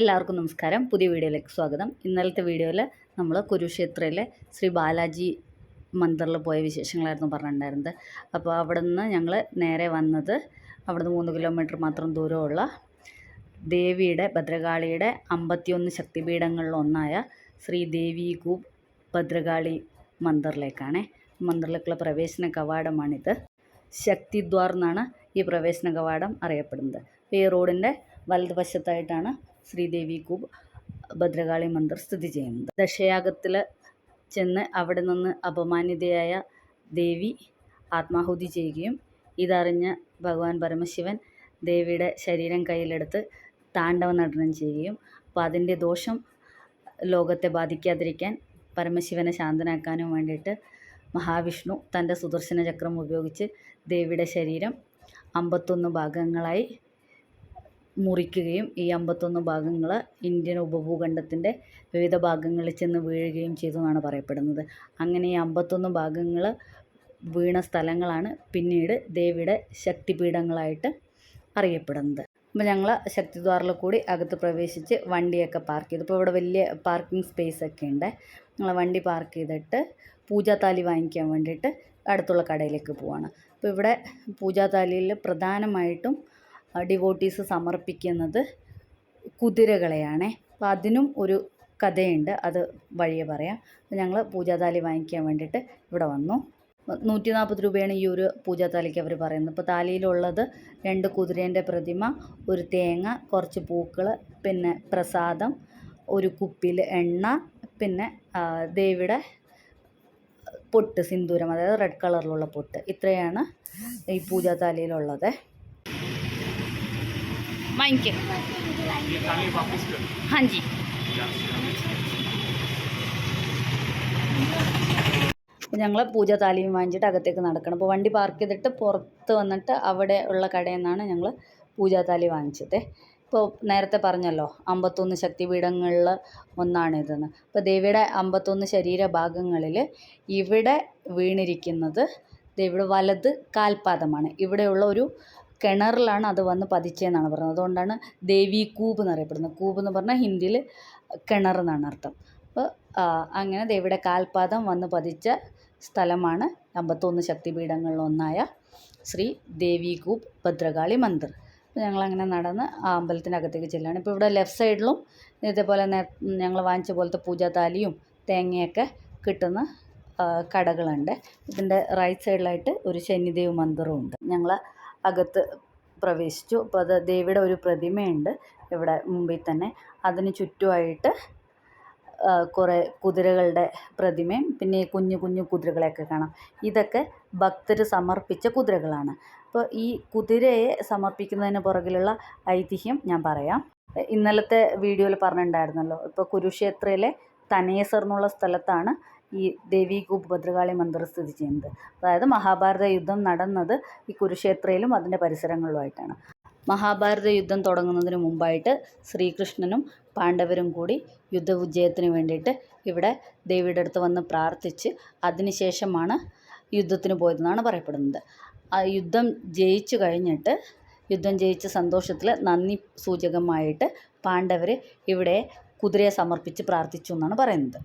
എല്ലാവർക്കും നമസ്കാരം. പുതിയ വീഡിയോയിലേക്ക് സ്വാഗതം. ഇന്നലത്തെ വീഡിയോയിൽ നമ്മൾ കുരുക്ഷേത്രയിലെ ശ്രീ ബാലാജി മന്ദിറിൽ പോയ വിശേഷങ്ങളായിരുന്നു പറഞ്ഞിട്ടുണ്ടായിരുന്നത്. അപ്പോൾ അവിടെ നിന്ന് ഞങ്ങൾ നേരെ വന്നത് അവിടെ നിന്ന് മൂന്ന് കിലോമീറ്റർ മാത്രം ദൂരമുള്ള ദേവിയുടെ ഭദ്രകാളിയുടെ അമ്പത്തിയൊന്ന് ശക്തിപീഠങ്ങളിൽ ഒന്നായ ശ്രീ ദേവി കൂബ് ഭദ്രകാളി മന്ദിറിലേക്കാണ്. മന്ദിറിലേക്കുള്ള പ്രവേശന കവാടമാണിത്. ശക്തിദ്വാർ എന്നാണ് ഈ പ്രവേശന കവാടം അറിയപ്പെടുന്നത്. ഈ റോഡിന്റെ വലതുവശത്തായിട്ടാണ് ശ്രീദേവി കൂബ് ഭദ്രകാളി മന്ദിർ സ്ഥിതി ചെയ്യുന്നത് ദശയാഗത്തിൽ ചെന്ന് അവിടെ നിന്ന് അപമാനിതയായ ദേവി ആത്മാഹുതി ചെയ്യുകയും ഇതറിഞ്ഞ് ഭഗവാൻ പരമശിവൻ ദേവിയുടെ ശരീരം കയ്യിലെടുത്ത് താണ്ഡവ നടനം ചെയ്യുകയും അപ്പോൾ അതിന്റെ ദോഷം ലോകത്തെ ബാധിക്കാതിരിക്കാൻ പരമശിവനെ ശാന്തനാക്കാനും വേണ്ടിയിട്ട് മഹാവിഷ്ണു തന്റെ സുദർശന ചക്രം ഉപയോഗിച്ച് ദേവിയുടെ ശരീരം അമ്പത്തൊന്ന് ഭാഗങ്ങളായി മുറിക്കുകയും ഈ അമ്പത്തൊന്ന് ഭാഗങ്ങൾ ഇന്ത്യൻ ഉപഭൂഖണ്ഡത്തിന്റെ വിവിധ ഭാഗങ്ങളിൽ ചെന്ന് വീഴുകയും ചെയ്തു എന്നാണ് പറയപ്പെടുന്നത്. അങ്ങനെ ഈ അമ്പത്തൊന്ന് ഭാഗങ്ങൾ വീണ സ്ഥലങ്ങളാണ് പിന്നീട് ദേവിയുടെ ശക്തിപീഠങ്ങളായിട്ട് അറിയപ്പെടുന്നത്. അപ്പോൾ ഞങ്ങൾ ശക്തിദ്വാറിൽ കൂടി അകത്ത് പ്രവേശിച്ച് വണ്ടിയൊക്കെ പാർക്ക് ചെയ്തു. ഇപ്പോൾ ഇവിടെ വലിയ പാർക്കിംഗ് സ്പേസ് ഒക്കെ ഉണ്ട്. ഞങ്ങൾ വണ്ടി പാർക്ക് ചെയ്തിട്ട് പൂജാതാലി വാങ്ങിക്കാൻ വേണ്ടിയിട്ട് അടുത്തുള്ള കടയിലേക്ക് പോവാണ്. അപ്പോൾ ഇവിടെ പൂജാതാലിയിൽ പ്രധാനമായിട്ടും ഡിവോട്ടീസ് സമർപ്പിക്കുന്നത് കുതിരകളെയാണ്. അപ്പം അതിനും ഒരു കഥയുണ്ട്. അത് വഴിയെ പറയാം. അപ്പോൾ ഞങ്ങൾ പൂജാതാലി വാങ്ങിക്കാൻ വേണ്ടിയിട്ട് ഇവിടെ വന്നു. നൂറ്റി നാൽപ്പത് രൂപയാണ് ഈ ഒരു പൂജാതാലിക്ക് അവർ പറയുന്നത്. ഇപ്പോൾ താലിയിലുള്ളത് രണ്ട് കുതിരേന്റെ പ്രതിമ ഒരു തേങ്ങ കുറച്ച് പൂക്കൾ പിന്നെ പ്രസാദം ഒരു കുപ്പിയിൽ എണ്ണ പിന്നെ ദേവിയുടെ പൊട്ട് സിന്ദൂരം അതായത് റെഡ് കളറിലുള്ള പൊട്ട്. ഇത്രയാണ് ഈ പൂജാതാലിയിലുള്ളത്. വാങ്ങിക്കേ ये थाली वापस कर हाँ जी ഞങ്ങൾ പൂജ താലിയും വാങ്ങിച്ചിട്ട് അകത്തേക്ക് നടക്കണം അപ്പോൾ വണ്ടി പാർക്ക് ചെയ്തിട്ട് പുറത്ത് വന്നിട്ട് അവിടെ ഉള്ള കടയിൽ നിന്നാണ് ഞങ്ങൾ പൂജാതാലി വാങ്ങിച്ചത് ഇപ്പോൾ നേരത്തെ പറഞ്ഞല്ലോ അമ്പത്തൊന്ന് ശക്തിപീഠങ്ങളിൽ ഒന്നാണിതെന്ന് അപ്പോൾ ദേവിയുടെ അമ്പത്തൊന്ന് ശരീരഭാഗങ്ങളിൽ ഇവിടെ വീണിരിക്കുന്നത് ദേവിയുടെ വലത് കാൽപാദമാണ് ഇവിടെയുള്ള ഒരു കിണറിലാണ് അത് വന്ന് പതിച്ചതെന്നാണ് പറയുന്നത് അതുകൊണ്ടാണ് ദേവി കൂബ് എന്നറിയപ്പെടുന്നത്. കൂബ് എന്ന് പറഞ്ഞാൽ ഹിന്ദിയിൽ കിണർ എന്നാണ് അർത്ഥം. അപ്പോൾ അങ്ങനെ ദേവിയുടെ കാൽപാദം വന്ന് പതിച്ച സ്ഥലമാണ് അമ്പത്തൊന്ന് ശക്തിപീഠങ്ങളിലൊന്നായ ശ്രീ ദേവി കൂബ് ഭദ്രകാളി മന്ദിർ. അപ്പോൾ ഞങ്ങളങ്ങനെ നടന്ന് ആ അമ്പലത്തിന്റെ അകത്തേക്ക് ചെല്ലുകയാണ്. ഇപ്പോൾ ഇവിടെ ലെഫ്റ്റ് സൈഡിലും ഇതേപോലെ ഞങ്ങൾ വാങ്ങിച്ച പോലത്തെ പൂജാതാലിയും തേങ്ങയൊക്കെ കിട്ടുന്ന കടകളുണ്ട്. ഇതിന്റെ റൈറ്റ് സൈഡിലായിട്ട് ഒരു ശനിദേവ് മന്ദിറും ഉണ്ട്. ഞങ്ങൾ അകത്ത് പ്രവേശിച്ചു. അപ്പോൾ അത് ദേവിയുടെ ഒരു പ്രതിമയുണ്ട് ഇവിടെ മുമ്പിൽ തന്നെ. അതിന് ചുറ്റുമായിട്ട് കുറേ കുതിരകളുടെ പ്രതിമയും പിന്നെ കുഞ്ഞു കുഞ്ഞു കുതിരകളെയൊക്കെ കാണാം. ഇതൊക്കെ ഭക്തർ സമർപ്പിച്ച കുതിരകളാണ്. അപ്പോൾ ഈ കുതിരയെ സമർപ്പിക്കുന്നതിന് പുറകിലുള്ള ഐതിഹ്യം ഞാൻ പറയാം. ഇന്നലത്തെ വീഡിയോയിൽ പറഞ്ഞിട്ടുണ്ടായിരുന്നല്ലോ ഇപ്പോൾ കുരുക്ഷേത്രയിലെ തനേസർ എന്നുള്ള സ്ഥലത്താണ് ഈ ദേവി കൂപ്പ് ഭദ്രകാളി മന്ദിർ സ്ഥിതി ചെയ്യുന്നത്. അതായത് മഹാഭാരത യുദ്ധം നടന്നത് ഈ കുരുക്ഷേത്രയിലും അതിന്റെ പരിസരങ്ങളിലുമായിട്ടാണ്. മഹാഭാരത യുദ്ധം തുടങ്ങുന്നതിന് മുമ്പായിട്ട് ശ്രീകൃഷ്ണനും പാണ്ഡവരും കൂടി യുദ്ധ യുദ്ധവിജയത്തിന് വേണ്ടിയിട്ട് ഇവിടെ ദേവിയുടെ അടുത്ത് വന്ന് പ്രാർത്ഥിച്ച് അതിനുശേഷമാണ് യുദ്ധത്തിന് പോയതെന്നാണ് പറയപ്പെടുന്നത്. ആ യുദ്ധം ജയിച്ചു കഴിഞ്ഞിട്ട് യുദ്ധം ജയിച്ച സന്തോഷത്തിൽ നന്ദി സൂചകമായിട്ട് പാണ്ഡവർ ഇവിടെ കുതിരയെ സമർപ്പിച്ച് പ്രാർത്ഥിച്ചു എന്നാണ് പറയുന്നത്.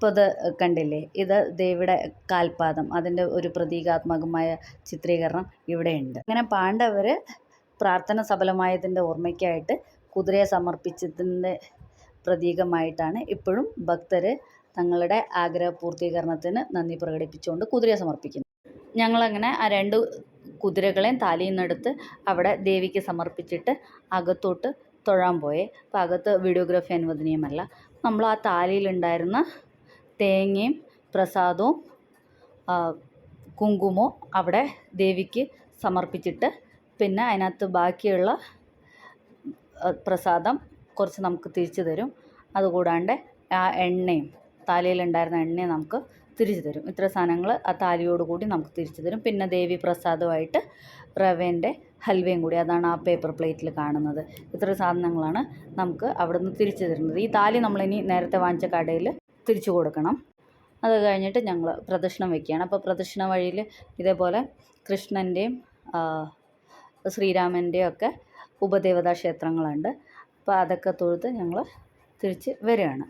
ഇപ്പോൾ ഇത് കണ്ടില്ലേ? ഇത് ദേവിയുടെ കാൽപാദം അതിന്റെ ഒരു പ്രതീകാത്മകമായ ചിത്രീകരണം ഇവിടെയുണ്ട്. അങ്ങനെ പാണ്ഡവർ പ്രാർത്ഥന സഫലമായതിന്റെ ഓർമ്മയ്ക്കായിട്ട് കുതിരയെ സമർപ്പിച്ചതിന്റെ പ്രതീകമായിട്ടാണ് ഇപ്പോഴും ഭക്തർ തങ്ങളുടെ ആഗ്രഹ പൂർത്തീകരണത്തിന് നന്ദി പ്രകടിപ്പിച്ചുകൊണ്ട് കുതിരയെ സമർപ്പിക്കുന്നത്. ഞങ്ങളങ്ങനെ ആ രണ്ട് കുതിരകളെയും താലിയിൽ നിന്നെടുത്ത് അവിടെ ദേവിക്ക് സമർപ്പിച്ചിട്ട് അകത്തോട്ട് തൊഴാൻ പോയേ. അപ്പോൾ അകത്ത് വീഡിയോഗ്രാഫി അനുവദനീയമല്ല. നമ്മൾ ആ താലിയിലുണ്ടായിരുന്ന തേങ്ങയും പ്രസാദവും കുങ്കുമവും അവിടെ ദേവിക്ക് സമർപ്പിച്ചിട്ട് പിന്നെ അതിനകത്ത് ബാക്കിയുള്ള പ്രസാദം കുറച്ച് നമുക്ക് തിരിച്ചു തരും. അതുകൂടാണ്ട് ആ എണ്ണയും തലയിലുണ്ടായിരുന്ന എണ്ണയും നമുക്ക് തിരിച്ചു തരും. ഇത്ര സാധനങ്ങൾ ആ താലിയോട് കൂടി നമുക്ക് തിരിച്ചു തരും. പിന്നെ ദേവി പ്രസാദമായിട്ട് റവേന്റെ ഹൽവയും കൂടി അതാണ് ആ പേപ്പർ പ്ലേറ്റിൽ കാണുന്നത്. ഇത്ര സാധനങ്ങളാണ് നമുക്ക് അവിടെ നിന്ന് തിരിച്ചു തരുന്നത്. ഈ താലി നമ്മളിനി നേരത്തെ വാങ്ങിച്ച കടയിൽ തിരിച്ചു കൊടുക്കണം. അത് കഴിഞ്ഞിട്ട് ഞങ്ങൾ പ്രദക്ഷിണം വയ്ക്കുകയാണ് അപ്പോൾ പ്രദക്ഷിണ വഴിയിൽ ഇതേപോലെ കൃഷ്ണന്റെയും ശ്രീരാമന്റെയും ഒക്കെ ഉപദേവതാ ക്ഷേത്രങ്ങളുണ്ട്. അപ്പോൾ അതൊക്കെ തൊഴുത്ത് ഞങ്ങൾ തിരിച്ച് വരികയാണ്.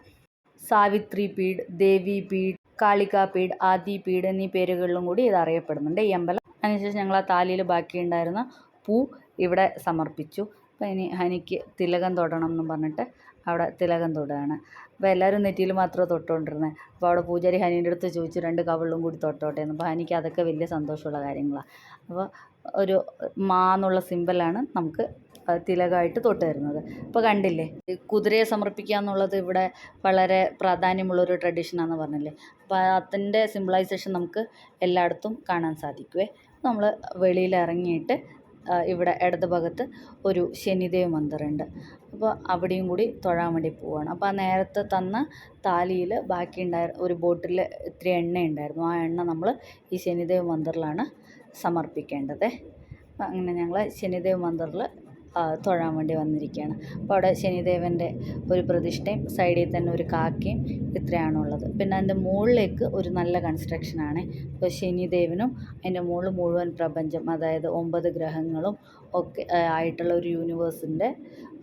സാവിത്രി പീഡ് ദേവി പീഡ് കാളിക പീഡ് ആദി പീഡ് എന്നീ പേരുകളിലും കൂടി ഇത് അറിയപ്പെടുന്നുണ്ട്. ഈ അമ്പലം. അതിനുശേഷം ഞങ്ങൾ ആ താലിയിൽ ബാക്കിയുണ്ടായിരുന്ന പൂ ഇവിടെ സമർപ്പിച്ചു. അപ്പോൾ ഇനി ഹനിക്ക് തിലകം തൊടണം എന്നും പറഞ്ഞിട്ട് അവിടെ തിലകം തൊടുകയാണ് അപ്പോൾ എല്ലാവരും നെറ്റിയിൽ മാത്രമേ തൊട്ടുകൊണ്ടിരുന്നത് അപ്പോൾ അവിടെ പൂജാരി ഹനീന്റെ അടുത്ത് ചോദിച്ചു രണ്ട് കവിളും കൂടി തൊട്ടോട്ടെ എന്ന്. അപ്പോൾ ഹനിക്ക് അതൊക്കെ വലിയ സന്തോഷമുള്ള കാര്യങ്ങളാണ് അപ്പോൾ ഒരു മാ എന്നുള്ള സിമ്പലാണ് നമുക്ക് തിലകമായിട്ട് തൊട്ട് തരുന്നത്. ഇപ്പോൾ കണ്ടില്ലേ കുതിരയെ സമർപ്പിക്കുക എന്നുള്ളത് ഇവിടെ വളരെ പ്രാധാന്യമുള്ളൊരു ട്രഡീഷനാണെന്ന് പറഞ്ഞില്ലേ? അപ്പോൾ അതിന്റെ സിമ്പിളൈസേഷൻ നമുക്ക് എല്ലായിടത്തും കാണാൻ സാധിക്കുമേ നമ്മൾ വെളിയിൽ ഇറങ്ങിയിട്ട് ഇവിടെ ഇടത് ഭാഗത്ത് ഒരു ശനിദേവ് മന്ദിറുണ്ട്. അപ്പോൾ അവിടെയും കൂടി തൊഴാൻ വേണ്ടി പോവുകയാണ് അപ്പോൾ ആ നേരത്തെ തന്ന താലിയിൽ ബാക്കി ഉണ്ടായ ഒരു ബോട്ടിൽ ഇത്തിരി എണ്ണ ഉണ്ടായിരുന്നു ആ എണ്ണ നമ്മൾ ഈ ശനിദേവ് മന്ദിറിലാണ് സമർപ്പിക്കേണ്ടത്. അങ്ങനെ ഞങ്ങൾ ശനിദേവ് മന്ദിറിൽ തൊഴാൻ വേണ്ടി വന്നിരിക്കുകയാണ്. അപ്പോൾ അവിടെ ശനിദേവന്റെ ഒരു പ്രതിഷ്ഠയും സൈഡിൽ തന്നെ ഒരു കാക്കയും ഇത്രയാണുള്ളത്. പിന്നെ അതിന്റെ മുകളിലേക്ക് ഒരു നല്ല കൺസ്ട്രക്ഷനാണ്. ഇപ്പോൾ ശനിദേവനും അതിന്റെ മുകളിൽ മുഴുവൻ പ്രപഞ്ചം അതായത് ഒമ്പത് ഗ്രഹങ്ങളും ഒക്കെ ആയിട്ടുള്ള ഒരു യൂണിവേഴ്സിന്റെ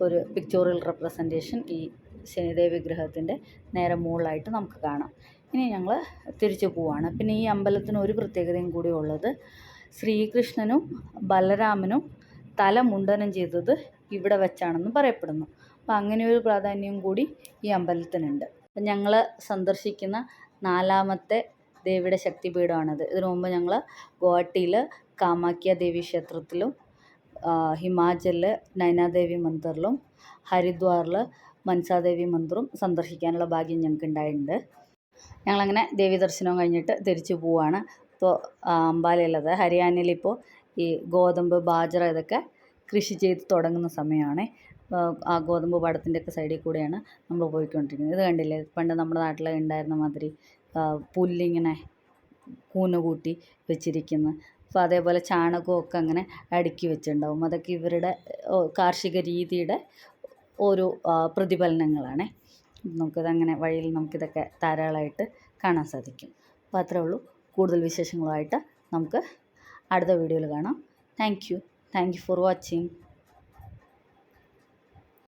ഒരു പിക്ചോറിയൽ റെപ്രസെന്റേഷൻ ഈ ശനിദേവ വിഗ്രഹത്തിന്റെ നേരെ മുകളിലായിട്ട് നമുക്ക് കാണാം. ഇനി ഞങ്ങൾ തിരിച്ചു പോവാണ്. പിന്നെ ഈ അമ്പലത്തിന് ഒരു പ്രത്യേകതയും കൂടി ഉള്ളത്. ശ്രീകൃഷ്ണനും ബലരാമനും തല മുണ്ടനം ചെയ്തത് ഇവിടെ വെച്ചാണെന്ന് പറയപ്പെടുന്നു. അപ്പം അങ്ങനെ ഒരു പ്രാധാന്യം കൂടി ഈ അമ്പലത്തിനുണ്ട്. അപ്പം ഞങ്ങൾ സന്ദർശിക്കുന്ന നാലാമത്തെ ദേവിയുടെ ശക്തിപീഠമാണിത്. ഇതിനു മുമ്പ് ഞങ്ങൾ ഗുവാഹട്ടിയിൽ കാമാക്യ ദേവി ക്ഷേത്രത്തിലും ഹിമാചലിൽ നൈനാദേവി മന്ദിറിലും ഹരിദ്വാറിൽ മൻസാദേവി മന്ദിറും സന്ദർശിക്കാനുള്ള ഭാഗ്യം ഞങ്ങൾക്ക് ഉണ്ടായിട്ടുണ്ട് ഞങ്ങളങ്ങനെ ദേവി ദർശനവും കഴിഞ്ഞിട്ട് തിരിച്ചു പോവാണ്. ഇപ്പോൾ അംബാലയിലത്. ഹരിയാനയിൽ ഇപ്പോൾ ഈ ഗോതമ്പ് ബാജറ ഇതൊക്കെ കൃഷി ചെയ്ത് തുടങ്ങുന്ന സമയമാണ്. ആ ഗോതമ്പ് പാടത്തിന്റെയൊക്കെ സൈഡിൽ കൂടെയാണ് നമ്മൾ പോയിക്കൊണ്ടിരിക്കുന്നത്. ഇത് കണ്ടില്ലേ? പണ്ട് നമ്മുടെ നാട്ടിൽ ഉണ്ടായിരുന്ന മാതിരി പുല്ലിങ്ങനെ കൂന് കൂട്ടി വെച്ചിരിക്കുന്നു. അപ്പോൾ അതേപോലെ ചാണകമൊക്കെ അങ്ങനെ അടുക്കി വെച്ചിട്ടുണ്ടാവും. അതൊക്കെ ഇവരുടെ കാർഷിക രീതിയുടെ ആ, പ്രതിഫലനങ്ങളാണ്. നമുക്കിതങ്ങനെ വഴിയിൽ നമുക്കിതൊക്കെ ധാരാളമായിട്ട് കാണാൻ സാധിക്കും. അപ്പോൾ അത്രേ ഉള്ളൂ. കൂടുതൽ വിശേഷങ്ങളുമായിട്ട് നമുക്ക് അടുത്ത വീഡിയോയിൽ കാണാം. Thank you thank you for watching